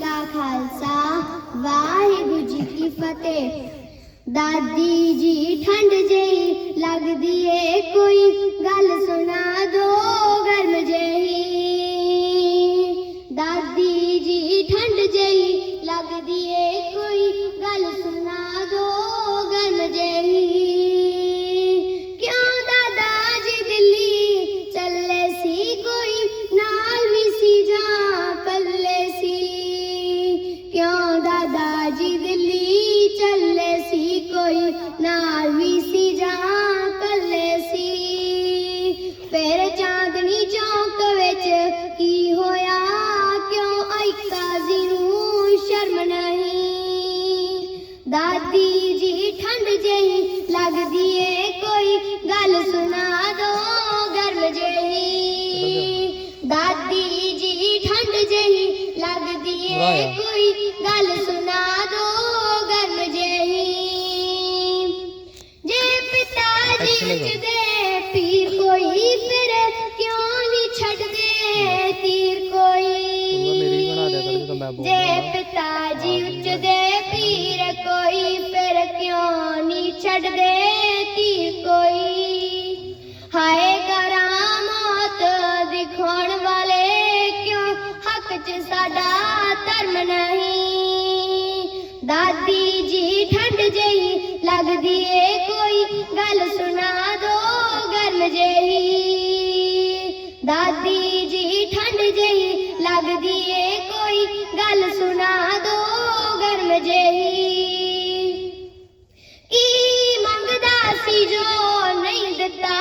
ਕਾ ਖਾਲਸਾ, ਵਾਹਿਗੁਰੂ ਜੀ ਕੀ ਫਤਿਹ। ਦਾਦੀ ਜੀ ਠੰਡ ਜਿਹੀ ਲੱਗਦੀ ਏ, ਕੋਈ ਗੱਲ ਸੁਣਾ ਦੋ, ਗਰਮ ਜਿਹੀ। ਦਾਦੀ ਜੀ ਠੰਡ ਜਿਹੀ ਲੱਗਦੀ ਏ ਦਾਦਾ ਕੋਈ ਕਿਉਂ ਨਹੀਂ ਛੱਡਦੇ? ਤੀਰ ਕੋਈ। ਮੇਰੀ ਵੀ ਬਣਾ ਦਿਆ ਕਰ ਜਦੋਂ ਮੈਂ ਜੇ ਬੋਲਦਾ ਪਿਤਾ ਜੀ ਉੱਚਦੇ ਪੀਰ ਕੋਈ ਫਿਰ ਕਿਉਂ ਨਹੀਂ ਛੱਡਦੇ? ਤੀਰ ਕੋਈ। ਹਾਏ ਕਰਾਮਤ ਦਿਖਾਉਣ ਵਾਲੇ ਕਿਉਂ? ਹੱਕ 'ਚ ਸਾਡਾ ਧਰਮ ਨਹੀਂ। ਦਾਦੀ ਜੀ ਠੰਡ ਜਿਹੀ ਲੱਗਦੀ ਏ, ਕੋਈ ਗੱਲ ਸੁਣਾ ਦੋ ਗਰਮ ਜਿਹੀ। ਦਾਦੀ ਜੀ ਠੰਡ ਜਿਹੀ ਲੱਗਦੀ ਏ, ਕੋਈ ਗੱਲ ਸੁਣਾ ਦੋ ਗਰਮ ਜਿਹੀ। ਕੀ ਮੰਗਦਾ ਸੀ ਜੋ ਨਹੀਂ ਦਿੱਤਾ?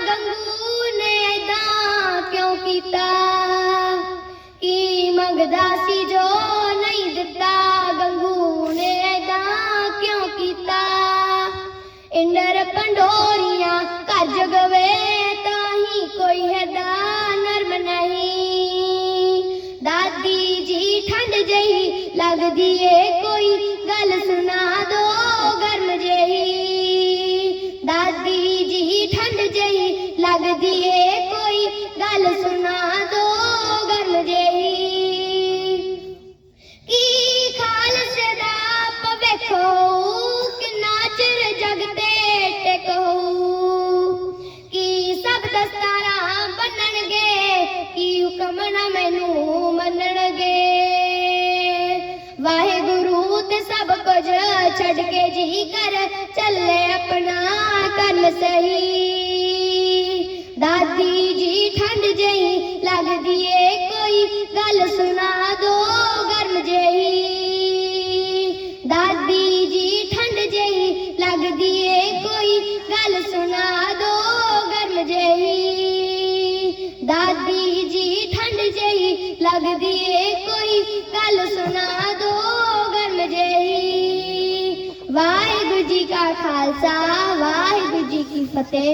ਗੰਗੂ ਨੇ ਏਦਾਂ ਕਿਉਂ ਕੀਤਾ? ਮੰਗਦਾ ਸੀ ਜੋ ਨਹੀਂ ਦਿੱਤਾ ਗੰਗੂ ਨੇ ਏਦਾਂ ਕਿਉਂ ਕੀਤਾ? ਇੰਦਰ ਪੰਡੋਰੀਆਂ ਘਰ ਜਗਵੇ ਨਾ ਮੈਨੂੰ ਮੰਨਣਗੇ। ਵਾਹਿਗੁਰੂ ਤੇ ਸਭ ਕੁਝ ਛੱਡ ਕੇ ਜੀ ਕਰ ਚੱਲੇ ਆਪਣਾ ਕਰਮ ਸਹੀ। ਦਾਦੀ ਜੀ ਠੰਡ ਜਿਹੀ ਲੱਗਦੀ ਏ, ਕੋਈ ਗੱਲ ਸੁਣਾ ਦੋ ਗਰਮ ਜਿਹੀ। ਦਾਦੀ ਜੀ ਠੰਡ ਜਿਹੀ ਲੱਗਦੀ ਏ, ਕੋਈ ਗੱਲ ਸੁਣਾ ਦੋ ਗਰਮ ਜਿਹੀ। ਦਾਦੀ ਲੱਗਦੀ ਏ ਕੋਈ? ਗੱਲ ਸੁਣਾ ਦੋ, ਗਰਮ ਜਿਹੀ। ਵਾਹਿਗੁਰੂ ਜੀ ਕਾ ਖਾਲਸਾ, ਵਾਹਿਗੁਰੂ ਜੀ ਕੀ ਫਤਿਹ।